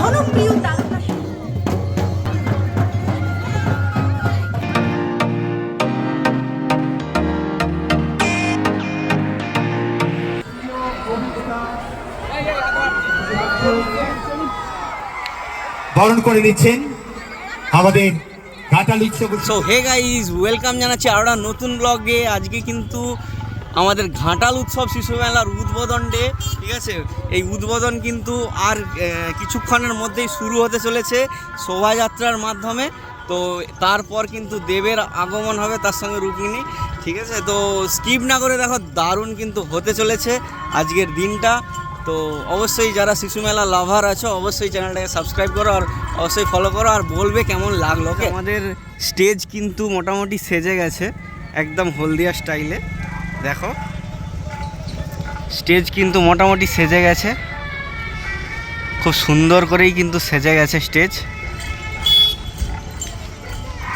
জনপ্রিয় তারকা বরণ করে নিচ্ছেন আমাদের ঘাটাল উৎসব সো হে গাইজ ওয়েলকাম জানাচ্ছি আরও নতুন ব্লগে আজকে কিন্তু আমাদের ঘাটাল উৎসব শিশু মেলার উদ্বোধন ডে ঠিক আছে? এই উদ্বোধন কিন্তু আর কিছুক্ষণের মধ্যেই শুরু হতে চলেছে শোভাযাত্রার মাধ্যমে। তো তারপর কিন্তু দেবের আগমন হবে, তার সঙ্গে রুক্মিণী, ঠিক আছে? তো স্কিপ না করে দেখো দারুণ কিন্তু হতে চলেছে আজকের দিনটা। তো অবশ্যই যারা শিশু মেলা লাভার আছো, অবশ্যই চ্যানেলটাকে সাবস্ক্রাইব করো আর অবশ্যই ফলো করো আর বলবে কেমন লাগল আমাদের স্টেজ কিন্তু মোটামুটি সেজে গেছে, একদম হলদিয়া স্টাইলে দেখো। স্টেজ কিন্তু মোটামুটি সেজে গেছে। খুব সুন্দর করেই কিন্তু সেজে গেছে স্টেজ।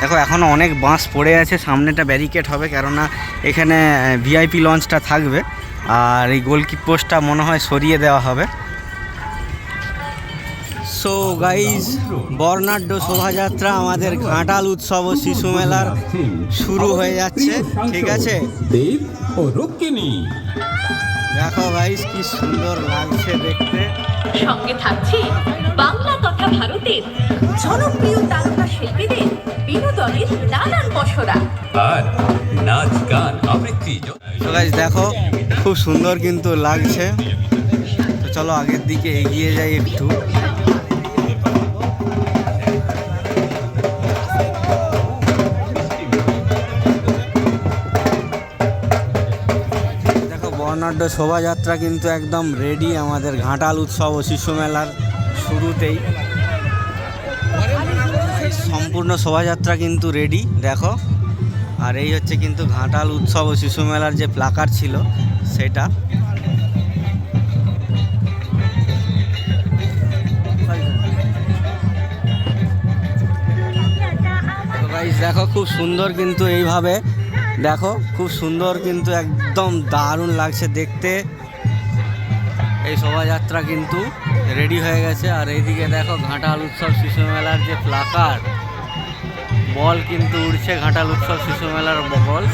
দেখো এখনও অনেক বাঁশ পড়ে আছে, সামনেটা ব্যারিকেড হবে, কেননা এখানে ভিআইপি লঞ্চটা থাকবে, আর এই গোলকিপ পোস্টটা মনে হয় সরিয়ে দেওয়া হবে। সো গাইজ বর্ণাঢ্য শোভাযাত্রা আমাদের ঘাটাল উৎসব ও শিশু মেলার শুরু হয়ে যাচ্ছে ঠিক আছে? দেখো গাইজ কি সুন্দর লাগছে দেখতে। সঙ্গে থাকছে বাংলা তথা ভারতের জনপ্রিয় তারকা শিল্পীদের বিনোদনের নানান পসরা। আর নাচ গান আবৃত্তি তো গাইজ দেখো খুব সুন্দর কিন্তু লাগছে। তো চলো আগের দিকে এগিয়ে যাই একটু। বর্ণাঢ্য শোভাযাত্রা কিন্তু একদম রেডি আমাদের ঘাটাল উৎসব ও শিশু মেলার শুরুতেই। সম্পূর্ণ শোভাযাত্রা কিন্তু রেডি দেখো। আর এই হচ্ছে কিন্তু ঘাটাল উৎসব ও শিশু মেলার যে প্লাকার ছিল, সেটা। দেখো, খুব সুন্দর কিন্তু এইভাবে দেখো, খুব সুন্দর কিন্তু একদম দারুণ লাগছে দেখতে। এই শোভাযাত্রা কিন্তু রেডি হয়ে গেছে। আর এইদিকে দেখো, ঘাটাল উৎসব শিশু মেলার যে প্লাকার বল কিন্তু উড়ছে ঘাটাল উৎসব শিশু মেলার বল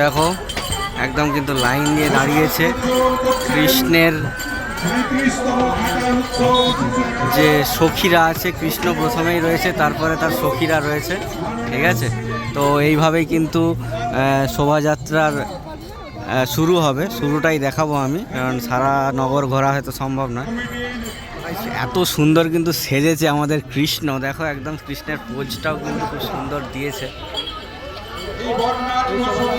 দেখো, একদম কিন্তু লাইন দিয়ে দাঁড়িয়েছে কৃষ্ণের যে সখীরা আছে, কৃষ্ণ প্রথমেই রয়েছে, তারপরে তার সখীরা রয়েছে, ঠিক আছে? তো এইভাবেই কিন্তু শোভাযাত্রার শুরু হবে। শুরুটাই দেখাবো আমি, কারণ সারা নগর ঘোরা হয়তো সম্ভব নয়। এত সুন্দর কিন্তু সেজেছে আমাদের কৃষ্ণ। দেখো একদম কৃষ্ণের পোজটাও কিন্তু খুব সুন্দর দিয়েছে। সুন্দর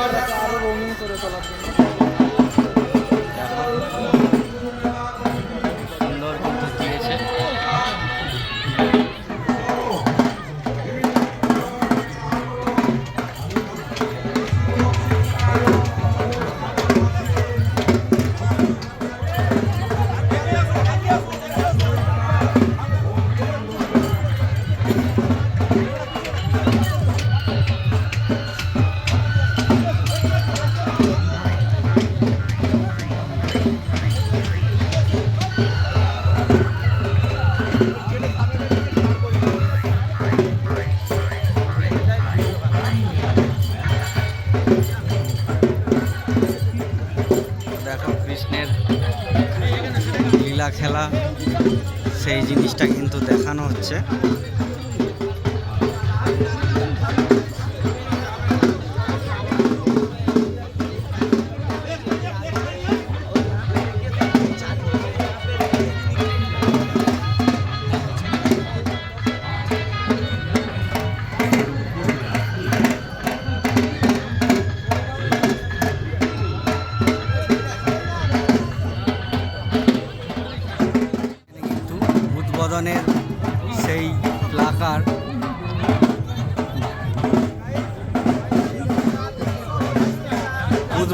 জিনিসটা কিন্তু দেখানো হচ্ছে।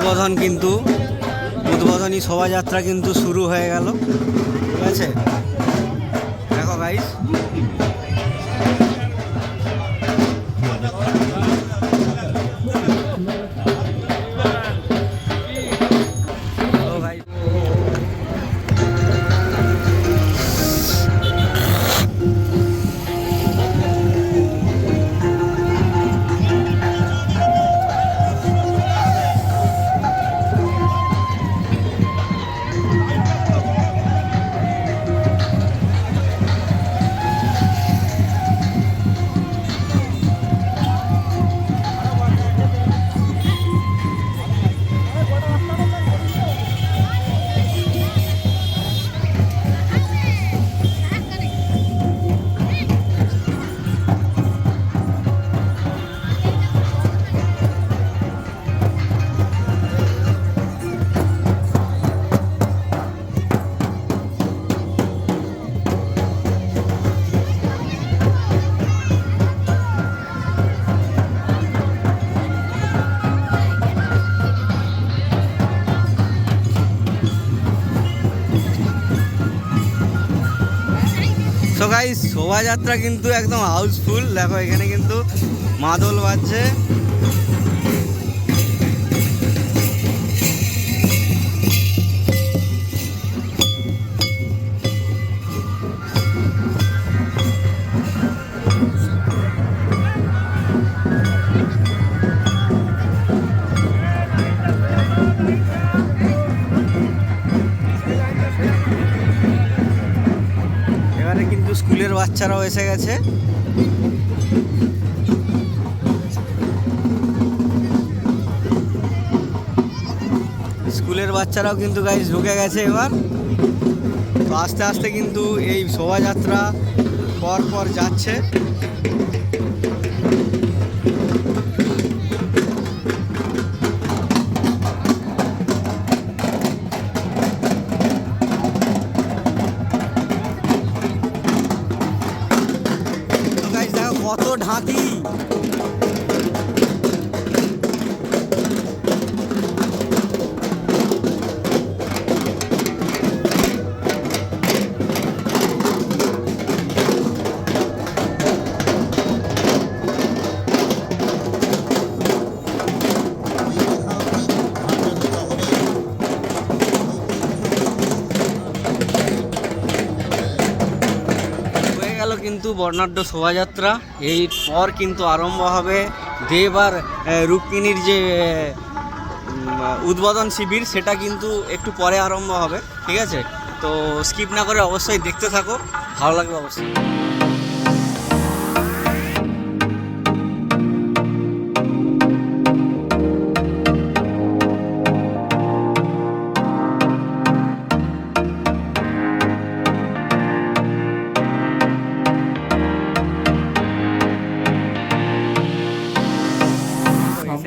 উদ্বোধন কিন্তু উদ্বোধনী শোভাযাত্রা কিন্তু শুরু হয়ে গেল। ঠিক আছে? দেখো গাইস শোভাযাত্রা কিন্তু একদম হাউসফুল দেখো এখানে কিন্তু মাদল বাজছে। বাচ্চারাও এসে গেছে। স্কুলের বাচ্চারাও কিন্তু গাইজ ঢুকে গেছে এবার। তো আস্তে আস্তে কিন্তু এই শোভাযাত্রা পর পর যাচ্ছে। ঢাকি গেল কিন্তু বর্ণাঢ্য শোভাযাত্রা। এই পর কিন্তু আরম্ভ হবে দেব আর রুক্মিণীর যে উদ্বোধন শিবির, সেটা কিন্তু একটু পরে আরম্ভ হবে, ঠিক আছে? তো স্কিপ না করে অবশ্যই দেখতে থাকো, ভালো লাগবে অবশ্যই।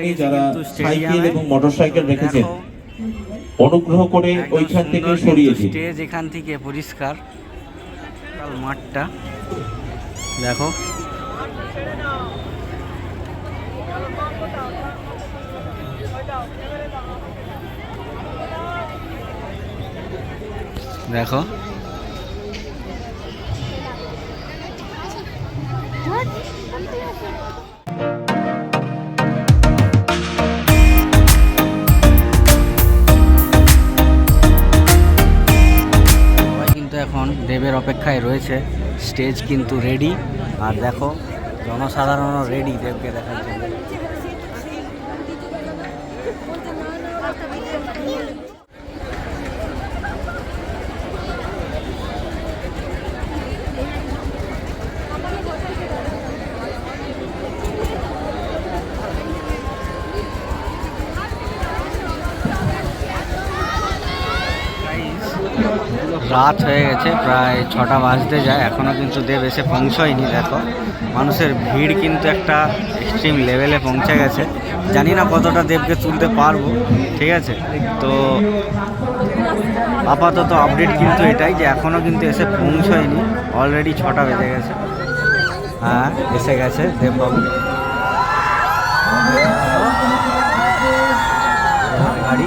সামনে যারা সাইকেল এবং মোটরসাইকেল রেখেছেন অনুগ্রহ করে ওইখান থেকে সরিয়ে দিন। স্টেজ এখান থেকে পরিষ্কার। মাঠটা। দেখো। দেখো। সবাই দেবের অপেক্ষায় রয়েছে। স্টেজ কিন্তু রেডি আর দেখো জনসাধারণও রেডি দেবকে দেখার জন্য। রাত হয়ে গেছে, প্রায় ছটা বাজতে যায়। এখনও কিন্তু দেব এসে পৌঁছয়নি, দেখো। মানুষের ভিড় কিন্তু একটা এক্সট্রিম লেভেলে পৌঁছে গেছে। জানি না কতটা দেবকে তুলতে পারব, ঠিক আছে? তো আপাতত আপডেট কিন্তু এটাই যে এখনও কিন্তু এসে পৌঁছয়নি। অলরেডি ছটা বেজে গেছে। হ্যাঁ এসে গেছে দেববাবু। গাড়ি।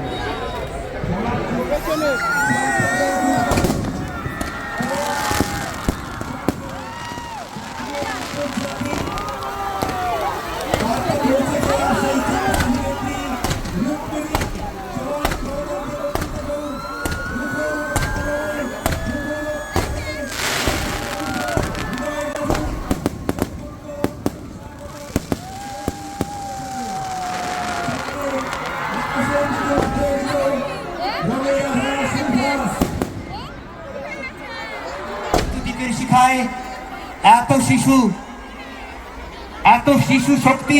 这里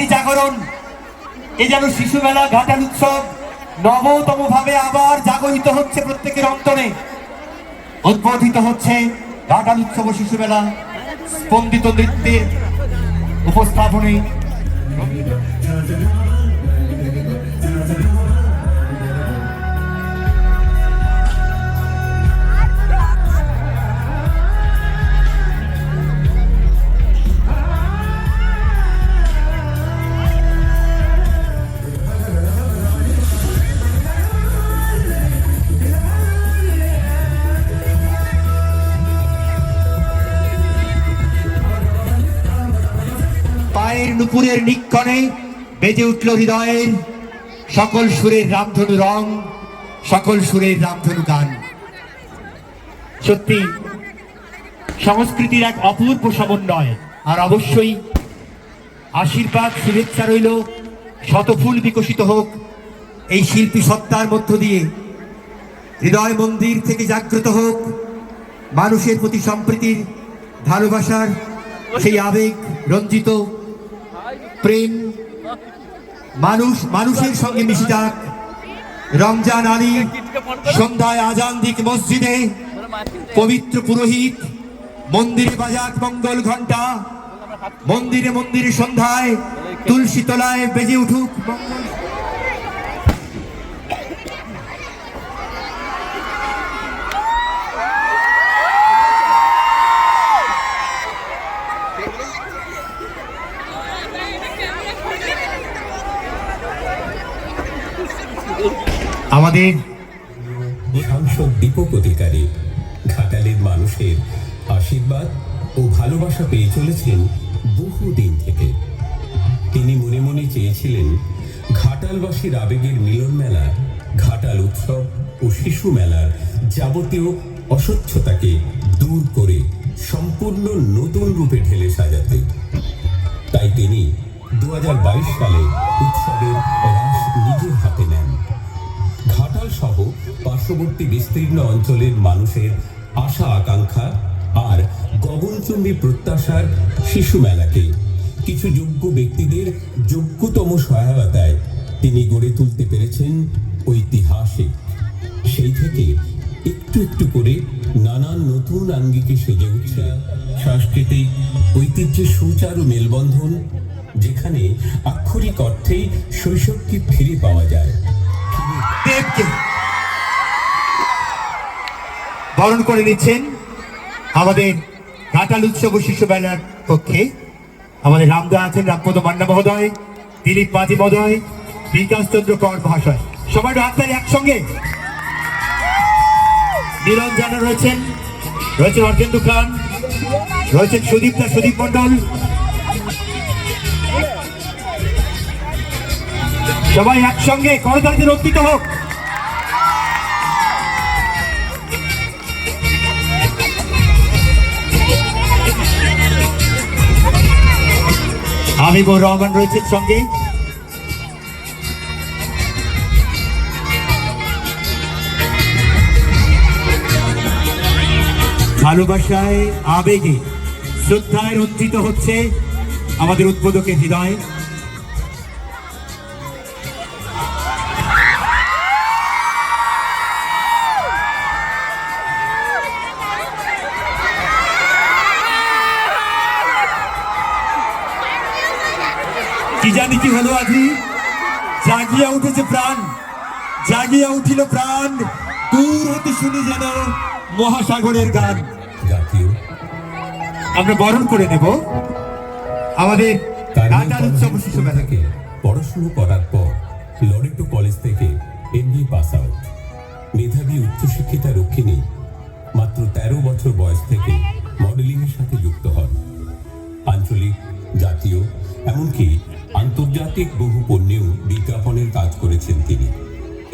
শক্তির জাগরণ। এ যেন শিশু মেলা ঘাটাল উৎসব নবতম ভাবে আবার জাগরিত হচ্ছে প্রত্যেকের অন্তরে। উদ্বোধিত হচ্ছে ঘাটাল উৎসব ও শিশু মেলা স্পন্দিত নৃত্যের উপস্থাপনে। পায়ের নুপুরের নিক্ষণে বেজে উঠল হৃদয়ের সকল সুরের রামধনু রং, সকল সুরের রামধনু গান। সত্যি, সংস্কৃতির এক অপূর্ব সমন্বয়। আর অবশ্যই আশীর্বাদ, শুভেচ্ছা রইল, শতফুল বিকশিত হোক এই শিল্পী সত্তার মধ্য দিয়ে। হৃদয় মন্দির থেকে জাগ্রত হোক মানুষের প্রতি সম্প্রীতির ভালোবাসার সেই আবেগ রঞ্জিত প্রেম, মানুষ, মানুষের সঙ্গে মিশে যাক। রমজান আলী, সন্ধ্যায় আজান দিক মসজিদে, পবিত্র পুরোহিত, মন্দিরে বাজাক মঙ্গল ঘণ্টা মন্দিরে মন্দিরে সন্ধ্যায়, তুলসী তলায় বেজে উঠুক মঙ্গল। আমাদের সাংসদ দীপক অধিকারী ঘাটালের মানুষের আশীর্বাদ ও ভালোবাসা পেয়ে চলেছেন বহুদিন থেকে। তিনি মনে মনে চেয়েছিলেন, ঘাটালবাসীর আবেগের মিলন মেলা, ঘাটাল উৎসব ও শিশু মেলার যাবতীয় অস্বচ্ছতাকে দূর করে সম্পূর্ণ নতুন রূপে ঢেলে সাজাতে। তাই তিনি দু হাজার বাইশ সালে উৎসবের রাস নিজের হাতে নেন। সহ পার্শ্ববর্তী বিস্তীর্ণ অঞ্চলের মানুষের আশা আকাঙ্ক্ষা আর গগনচুম্বী প্রত্যাশার শিশু মেলাকে। কিছু যোগ্য ব্যক্তিদের যোগ্যতম সহায়তায় তিনি গড়ে তুলতে পেরেছেন ঐতিহাসিক। সেই থেকে একটু একটু করে নানান নতুন আঙ্গিকে সেজে উঠছে সাংস্কৃতিক ঐতিহ্যের সুচারু মেলবন্ধন, যেখানে আক্ষরিক অর্থেই শৈশবকে ফিরে পাওয়া যায়। দেবকে বরণ করে নিচ্ছেন আমাদের ঘাটাল উৎসব শিশু মেলার পক্ষে। আমাদের রামদা আছেন রামপদ মান্না মহোদয়, দিলীপ মাঝি মহোদয় বিকাশ চন্দ্র কর মহাশয়। সবাই হাততালি একসঙ্গে। নিরঞ্জনা রয়েছেন রয়েছেন অর্জেন্দু খান, রয়েছেন সুদীপ দা সুদীপ মন্ডল সবাই একসঙ্গে, করতালিতে রক্ষিত হোক। হাবিবুর রহমান রয়েছেন সঙ্গে। ভালোবাসায় আবেগে শ্রদ্ধায় রঞ্জিত হচ্ছে আমাদের উদ্বোধকের হৃদয়। উঠেছে প্রাণ। জাগিয়া উঠিল প্রাণ। দূর হতে শুনি যেন মহাসাগরের গান। আমরা বরণ করে নেব। আমাদের উৎসব পড়াশুনো করার পর লরেটো কলেজ থেকে এমবি পাস আউট। মেধাবী উচ্চশিক্ষিতা রক্ষিণী মাত্র তেরো বছর বয়স থেকে মডেলিং এর সাথে যুক্ত হন। আঞ্চলিক জাতীয় এমনকি আন্তর্জাতিক বহু পণ্যেও বিজ্ঞাপনের কাজ করেছেন তিনি।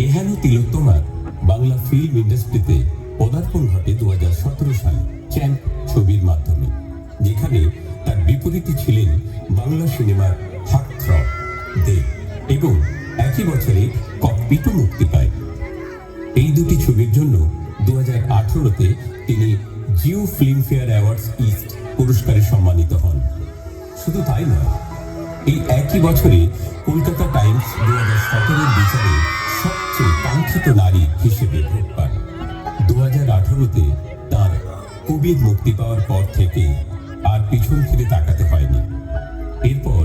এহেন তিলোত্তমার বাংলা ফিল্ম ইন্ডাস্ট্রিতে পদার্পণ ঘটে দু হাজার সতেরো সালে চ্যাম্প ছবির মাধ্যমে, যেখানে তার বিপরীতে ছিলেন বাংলা সিনেমার হার্টথ্রব দেব এবং একই বছরে ককপিটও মুক্তি পায়। এই দুটি ছবির জন্য দু হাজার আঠারোতে তিনি জিও ফিল্মফেয়ার অ্যাওয়ার্ডস ইস্ট পুরস্কারে সম্মানিত হন। শুধু তাই নয় এই একই বছরে কলকাতা টাইমস দু হাজার সতেরোর বিচারে সবচেয়ে কাঙ্ক্ষিত নারী হিসেবে ভোট পান। দু হাজার আঠারোতে তার কবির মুক্তি পাওয়ার পর থেকে আর পিছন ফিরে তাকাতে হয়নি। এরপর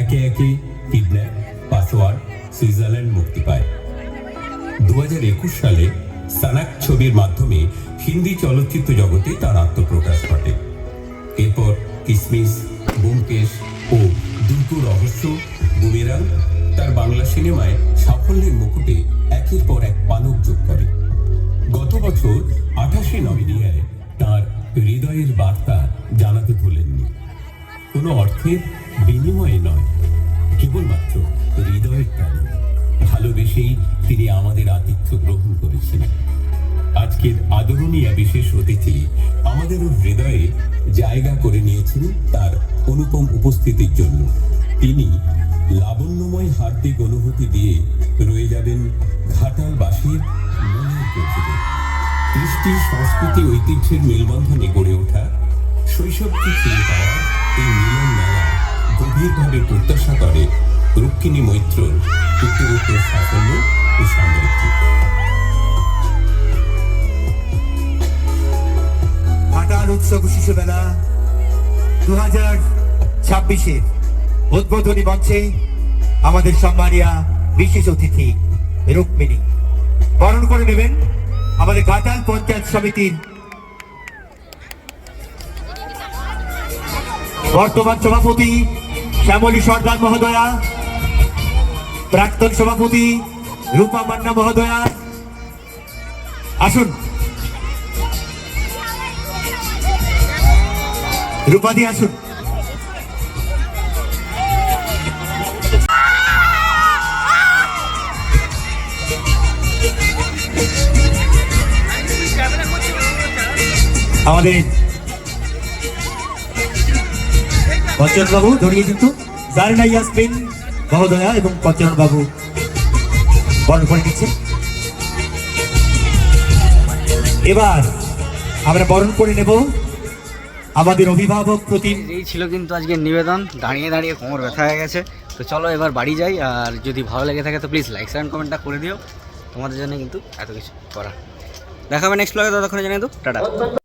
একে একে কিডন্যাপ, পাসওয়ার্ড, সুইজারল্যান্ড মুক্তি পায়। দু হাজার একুশ সালে সানাক ছবির মাধ্যমে হিন্দি চলচ্চিত্র জগতে তার আত্মপ্রকাশ ঘটে। এরপর কিসমিস, ব্যোমকেশ ও দুর্গ রহস্য, বুমেরাং তার বাংলা সিনেমায় সাফল্যের মুকুটে একের পর এক পালক যোগ করে। গত বছর আঠাশে নমিনিয়ায় তার হৃদয়ের বার্তা জানাতে ভুলেননি। কোনো অর্থের বিনিময়ে নয়, কেবলমাত্র হৃদয়ের টানে। ভালোবেসেই তিনি আমাদের আতিথ্য গ্রহণ করেছিলেন। আজকের আদরণীয় বিশেষ অতিথি আমাদের হৃদয়ে জায়গা করে নিয়েছেন তার অনুপম উপস্থিতির জন্য। তিনি লাবণ্যময় হার্দিক অনুভূতি দিয়ে রয়ে যাবেন ঘাটালবাসীর মনের গভীরে। কৃষ্টি সংস্কৃতি ঐতিহ্যের মেলবন্ধনে গড়ে ওঠা শৈশবকে ফিরে পাওয়া এই মিলন মেলা গভীরভাবে প্রত্যাশা করে রুক্মিণী মৈত্রর উত্তরোত্তর সাফল্য ও সমৃদ্ধি ঘাটাল উৎসব শিশু মেলা। দু হাজার ছাব্বিশের উদ্বোধনী মঞ্চে আমাদের সম্মানিয়া বিশেষ অতিথি রুক্মিণী। বরণ করে নেবেন আমাদের ঘাটাল পঞ্চায়েত সমিতির বর্তমান সভাপতি শ্যামলী সর্দার মহোদয়া, প্রাক্তন সভাপতি রূপা মান্না মহোদয়া। আসুন। রূপাদি, আসুন। আমাদের পঞ্চন বাবু ধরিয়ে কিন্তু জারিনা ইয়াসমিন মহোদয়া এবং পঞ্চন বাবু বরণ করে নিচ্ছে। এবার আমরা বরণ করে নেব আমাদের অভিভাবক প্রতি এই ছিল কিন্তু আজকের নিবেদন। দাঁড়িয়ে দাঁড়িয়ে কোমর ব্যথা হয়ে গেছে। তো চলো এবার বাড়ি যাই, আর যদি ভালো লেগে থাকে তো প্লিজ লাইক শেয়ার কমেন্টটা করে দিও। তোমাদের জন্য কিন্তু এত কিছু করা। দেখাবে নেক্সট ব্লগে ততক্ষণে জানিয়ে তো টাটা।